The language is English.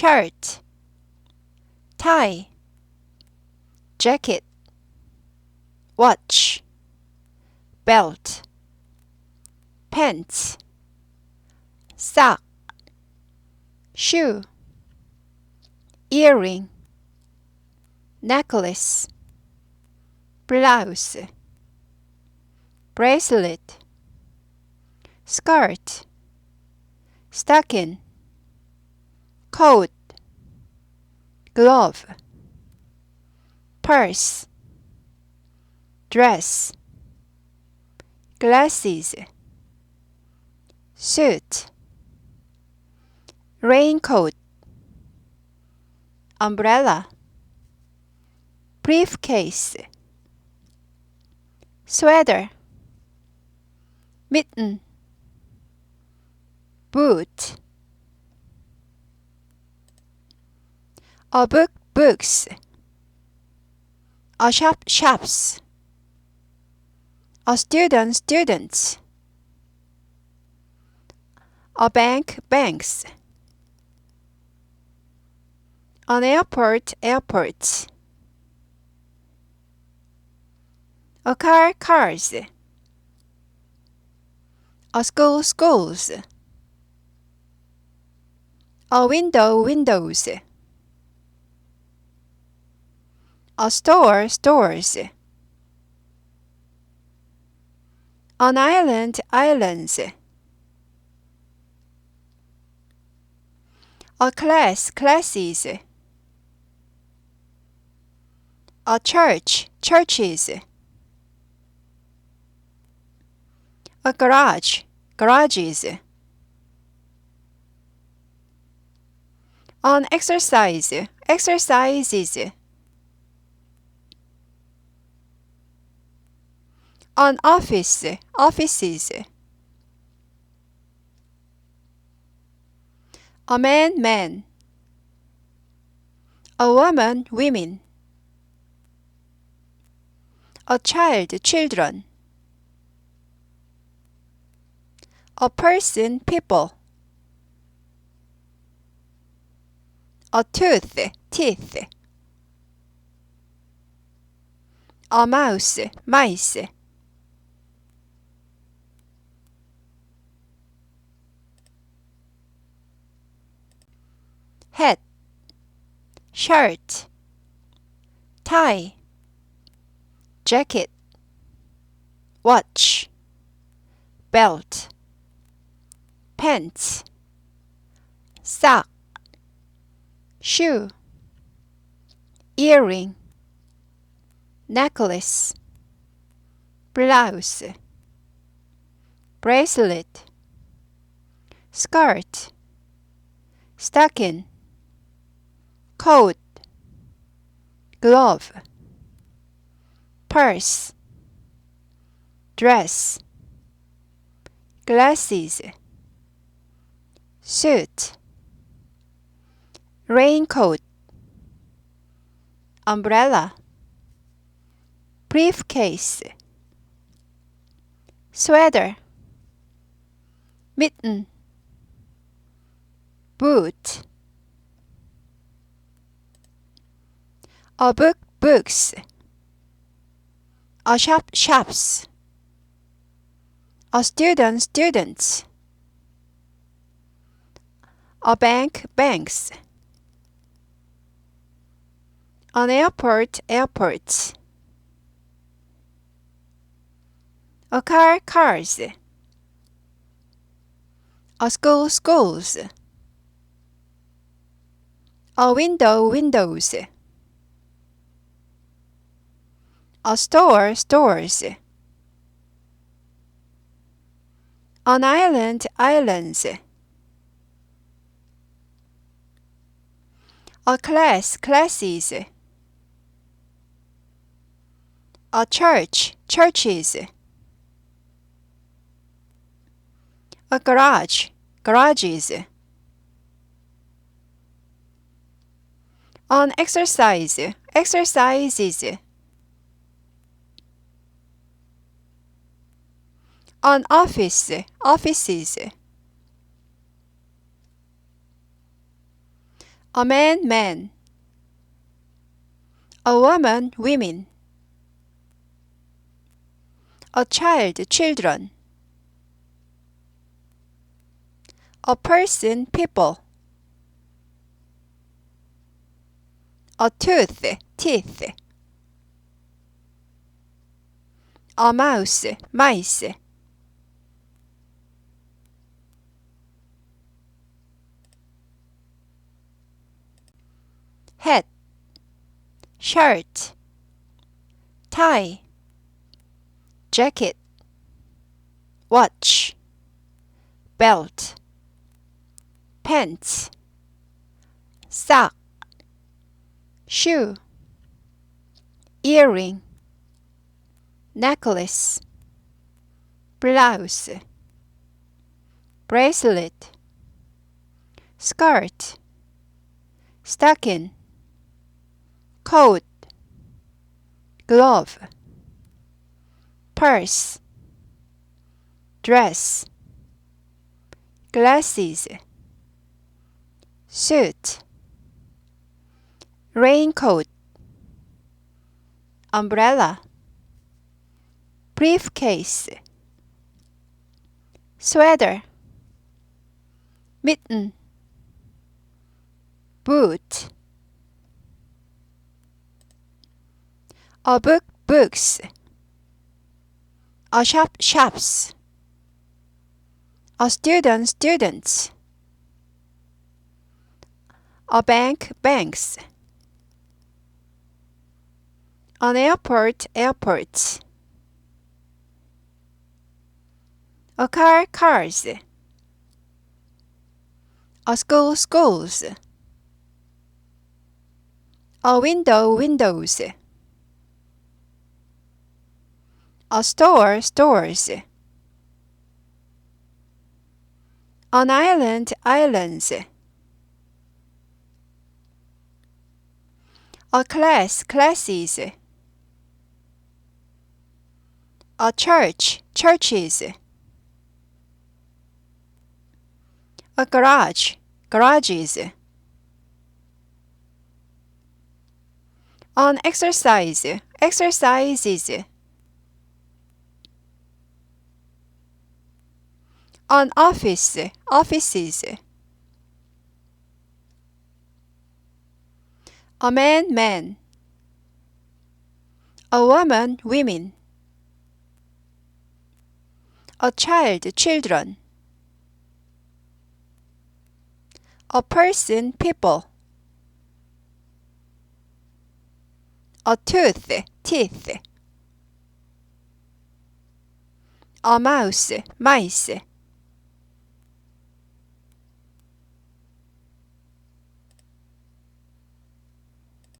shirt, tie, jacket, watch, belt, pants, sock, shoe, earring, necklace, blouse, bracelet, skirt, stocking, coat, glove, purse, dress, glasses, suit, raincoat, umbrella, briefcase, sweater, mitten, boot, a book, books, a shop, shops, a student, students, a bank, banks, an airport, airports, a car, cars, a school, schools, a window, windows, a store, stores, an island, islands, a class, classes, a church, churches, a garage, garages, an exercise, exercises, an office, offices, a man, man, a woman, women, a child, children, a person, people, a tooth, teeth, a mouse, mice, shirt, tie, jacket, watch, belt, pants, sock, shoe, earring, necklace, blouse, bracelet, skirt, stocking, coat, glove, purse, dress, glasses, suit, raincoat, umbrella, briefcase, sweater, mitten, boot, a book, books, a shop, shops, a student, students, a bank, banks, an airport, airports, a car, cars, a school, schools, a window, windows, a store, stores, an island, islands, a class, classes, a church, churches, a garage, garages, an exercise, exercises, an office, offices, A man, man. A woman, women. A child, children. A person, people. A tooth, teeth. A mouse, mice. Shirt, tie, jacket, watch, belt, pants, sock, shoe, earring, necklace, blouse, bracelet, skirt, stocking, coat, glove, purse, dress, glasses, suit, raincoat, umbrella, briefcase, sweater, mitten, boot. A book, books. A shop, shops. A student, students. A bank, banks. An airport, airports. A car, cars. A school, schools. A window, windows. A store, stores. An island, islands. A class, classes. A church, churches. A garage, garages. An exercise, exercises. An office, offices. A man, man. A woman, women. A child, children. A person, people. A tooth, teeth. A mouse, mice.